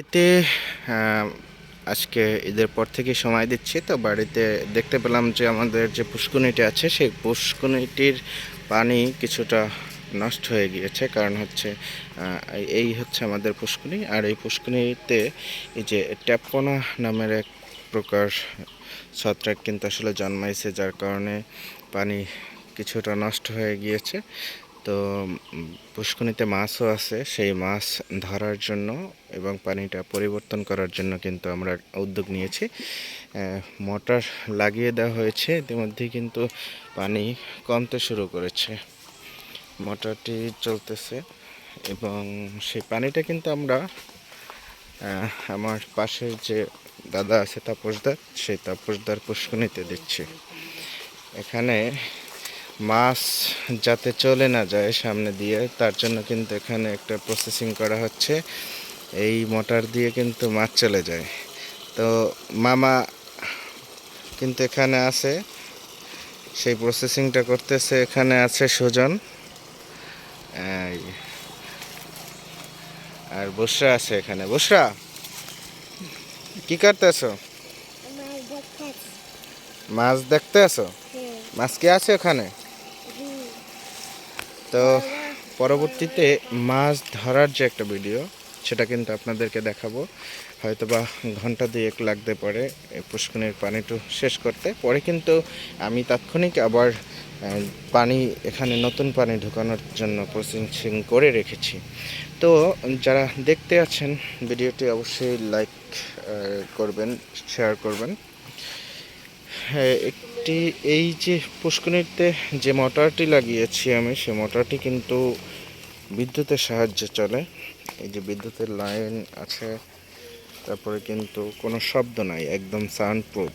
এতে আজকে ঈদের পর থেকে সময় দিচ্ছি, তো বাড়িতে দেখতে পেলাম যে আমাদের যে পুষ্কুনিটি আছে, সেই পুষ্কুনিটির পানি কিছুটা নষ্ট হয়ে গিয়েছে। কারণ হচ্ছে এই হচ্ছে আমাদের পুষ্কুনি আর এই পুষ্কুনিতে এই যে ট্যাপকোনা নামের এক প্রকার ছত্রাক কিন্তু আসলে জন্মাইছে, যার কারণে পানি কিছুটা নষ্ট হয়ে গিয়েছে। তো পুষ্কুনিতে মাছও আছে। সেই মাছ ধরার জন্য এবং পানিটা পরিবর্তন করার জন্য কিন্তু আমরা উদ্যোগ নিয়েছি। মোটর লাগিয়ে দেওয়া হয়েছে। ইতিমধ্যেই কিন্তু পানি কমতে শুরু করেছে। মোটরটি চলতেছে এবং সেই পানিটা কিন্তু আমরা আমার পাশের যে দাদা আছে তাপসদার সেই তাপসদার পুষ্কুনিতে দিচ্ছি। এখানে মাছ যাতে চলে না যায় সামনে দিয়ে তার জন্য কিন্তু এখানে একটা প্রসেসিং করা হচ্ছে। এই মোটর দিয়ে কিন্তু মাছ চলে যায়। তো মামা কিন্তু এখানে আছে। সেই প্রসেসিংটা করতেছে এখানে আছে সুজন। আর বসরা আছে এখানে। বসরা কি করতেছো? মাছ দেখতে আছো হ্যাঁ। মাছ কি আছে ওখানে? তো পরবর্তীতে মাছ ধরার যে একটা ভিডিও সেটা কিন্তু আপনাদেরকে দেখাবো। হয়তো বা ঘণ্টা দুয়েক লাগতে পারে পুষ্কনির পানিটু শেষ করতে। পরে কিন্তু আমি তাৎক্ষণিক আবার পানি, এখানে নতুন পানি ঢোকানোর জন্য প্রসেসিং করে রেখেছি। তো যারা দেখতে আছেন ভিডিওটি অবশ্যই লাইক করবেন শেয়ার করবেন। একটি এই যে পুষ্করিণীতে যে মোটরটি লাগিয়েছি আমি, সে মোটরটি কিন্তু বিদ্যুতের সাহায্যে চলে। এই যে বিদ্যুতের লাইন আছে, তারপরে কিন্তু কোনো শব্দ নাই, একদম সাউন্ড প্রুফ